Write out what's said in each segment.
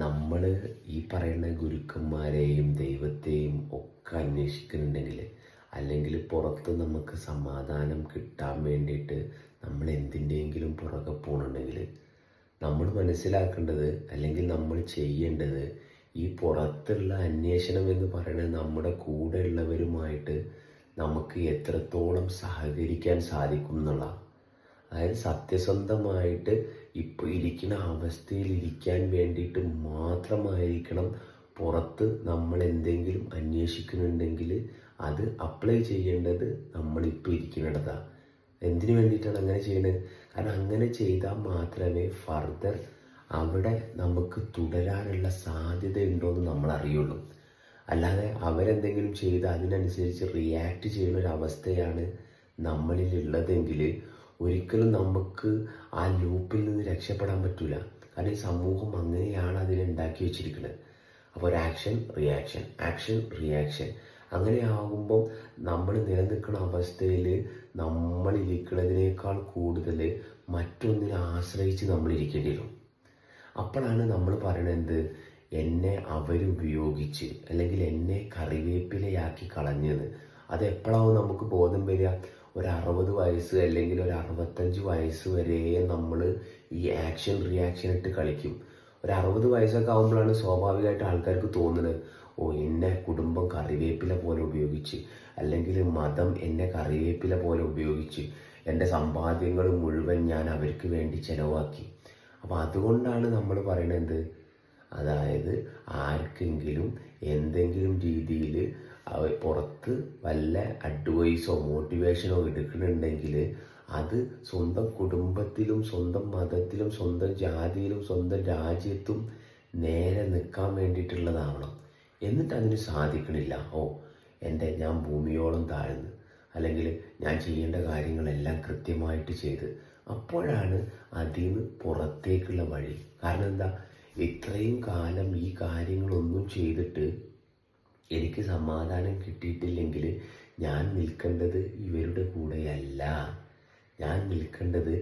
നമ്മൾ ഈ പറയുന്ന ഗുരുക്കന്മാരെയും ദൈവത്തെയും ഒക്കെ അന്വേഷിക്കുന്നുണ്ടെങ്കിൽ അല്ലെങ്കിൽ പുറത്ത് നമുക്ക് സമാധാനം കിട്ടാൻ വേണ്ടിയിട്ട് നമ്മൾ എന്തിന്റെയെങ്കിലും പുറകെ പോകണമെങ്കിൽ നമ്മൾ മനസ്സിലാക്കേണ്ടത് അല്ലെങ്കിൽ നമ്മൾ ചെയ്യേണ്ടത് ഈ പുറത്തുള്ള അന്വേഷണം എന്ന് പറയുന്നത് നമ്മുടെ കൂടെയുള്ളവരുമായിട്ട് നമുക്ക് എത്രത്തോളം സഹകരിക്കാൻ സാധിക്കും എന്നുള്ള അതായത് സത്യസന്ധമായിട്ട് ഇപ്പൊ ഇരിക്കുന്ന അവസ്ഥയിൽ ഇരിക്കാൻ വേണ്ടിയിട്ട് മാത്രമായിരിക്കണം പുറത്ത് നമ്മൾ എന്തെങ്കിലും അന്വേഷിക്കുന്നുണ്ടെങ്കിൽ അത് അപ്ലൈ ചെയ്യേണ്ടത് നമ്മളിപ്പോൾ ഇരിക്കുന്നിടത്താണ് എന്തിനു വേണ്ടിയിട്ടാണ് അങ്ങനെ ചെയ്യുന്നത് കാരണം അങ്ങനെ ചെയ്താൽ മാത്രമേ ഫർദർ അവിടെ നമുക്ക് തുടരാനുള്ള സാധ്യത ഉണ്ടോ എന്ന് നമ്മൾ അറിയുള്ളൂ. അല്ലാതെ അവരെന്തെങ്കിലും ചെയ്ത് അതിനനുസരിച്ച് റിയാക്ട് ചെയ്യുന്ന ഒരു അവസ്ഥയാണ് നമ്മളിൽ ഉള്ളതെങ്കിൽ ഒരിക്കലും നമുക്ക് ആ ലൂപ്പിൽ നിന്ന് രക്ഷപ്പെടാൻ പറ്റില്ല കാരണം ഈ സമൂഹം അങ്ങനെയാണ് അതിനെ ഉണ്ടാക്കി വെച്ചിരിക്കുന്നത് അപ്പോൾ ഒരു ആക്ഷൻ റിയാക്ഷൻ ആക്ഷൻ റിയാക്ഷൻ അങ്ങനെ ആകുമ്പോൾ നമ്മൾ നിലനിൽക്കുന്ന അവസ്ഥയിൽ നമ്മൾ ഇരിക്കുന്നതിനേക്കാൾ കൂടുതൽ മറ്റൊന്നിനെ ആശ്രയിച്ച് നമ്മൾ ഇരിക്കേണ്ടി വരും. അപ്പോഴാണ് നമ്മൾ പറയണത് എന്നെ അവരുപയോഗിച്ച് അല്ലെങ്കിൽ എന്നെ കറിവേപ്പിലയാക്കി കളഞ്ഞത്. അത് എപ്പോഴാവും നമുക്ക് ബോധം വരിക? ഒരു അറുപത് വയസ്സ് അല്ലെങ്കിൽ ഒരു അറുപത്തഞ്ച് വയസ്സ് വരെ നമ്മൾ ഈ ആക്ഷൻ റിയാക്ഷൻ ഇട്ട് കളിക്കും. ഒരു അറുപത് വയസ്സൊക്കെ ആകുമ്പോഴാണ് സ്വാഭാവികമായിട്ട് ആൾക്കാർക്ക് തോന്നുന്നത് ഓ എന്നെ കുടുംബം കറിവേപ്പില പോലെ ഉപയോഗിച്ച് അല്ലെങ്കിൽ മതം എന്നെ കറിവേപ്പില പോലെ ഉപയോഗിച്ച് എന്റെ സമ്പാദ്യങ്ങൾ മുഴുവൻ ഞാൻ അവർക്ക് വേണ്ടി ചിലവാക്കി. അപ്പോൾ അതുകൊണ്ടാണ് നമ്മൾ പറയണത്. അതായത് ആർക്കെങ്കിലും എന്തെങ്കിലും രീതിയിൽ പുറത്ത് വല്ല അഡ്വൈസോ മോട്ടിവേഷനോ എടുക്കുന്നുണ്ടെങ്കിൽ അത് സ്വന്തം കുടുംബത്തിലും സ്വന്തം മതത്തിലും സ്വന്തം ജാതിയിലും സ്വന്തം രാജ്യത്തും നേരെ നിൽക്കാൻ വേണ്ടിയിട്ടുള്ളതാവണം. എന്നിട്ട് അതിന് സാധിക്കണില്ല. ഓ എന്റെ ഞാൻ ഭൂമിയോളം താഴ്ന്ന് അല്ലെങ്കിൽ ഞാൻ ചെയ്യേണ്ട കാര്യങ്ങളെല്ലാം കൃത്യമായിട്ട് ചെയ്ത് അപ്പോഴാണ് അതിൽ നിന്ന് പുറത്തേക്കുള്ള വഴി. കാരണം എന്താ? ഇത്രയും കാലം ഈ കാര്യങ്ങളൊന്നും ചെയ്തിട്ട് എനിക്ക് സമാധാനം കിട്ടിയിട്ടില്ലെങ്കിൽ ഞാൻ നിൽക്കേണ്ടത് ഇവരുടെ കൂടെയല്ല. ഞാൻ നിൽക്കേണ്ടത്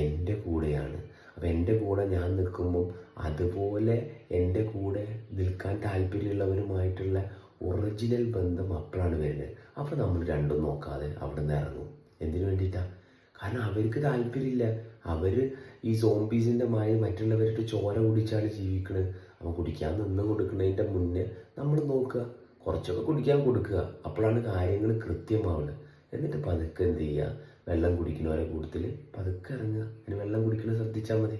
എന്റെ കൂടെയാണ്. അപ്പം എന്റെ കൂടെ ഞാൻ നിൽക്കുമ്പം അതുപോലെ എന്റെ കൂടെ നിൽക്കാൻ താല്പര്യമുള്ളവരുമായിട്ടുള്ള ഒറിജിനൽ ബന്ധം അപ്പോഴാണ് വരുന്നത്. അപ്പോൾ നമ്മൾ രണ്ടും നോക്കാതെ അവിടെ നിന്ന് ഇറങ്ങും. എന്തിനു വേണ്ടിയിട്ടാണ് കാരണം അവർക്ക് താല്പര്യമില്ല. അവർ ഈ സോംബീസിന്റെ മായ മറ്റുള്ളവരുടെ ചോര കുടിച്ചാണ് ജീവിക്കുന്നത് അവൻ കുടിക്കാൻ നിന്ന് കൊടുക്കുന്നതിന്റെ മുന്നേ നമ്മൾ നോക്കുക. കുറച്ചൊക്കെ കുടിക്കാൻ കൊടുക്കുക. അപ്പോഴാണ് കാര്യങ്ങൾ കൃത്യമാവുന്നത്. എന്നിട്ട് പതുക്കെ എന്ത് ചെയ്യുക? വെള്ളം കുടിക്കുന്നവരെ കൂടുതൽ പതുക്കെ ഇറങ്ങുക. അതിന് വെള്ളം കുടിക്കുന്നത് ശ്രദ്ധിച്ചാൽ മതി.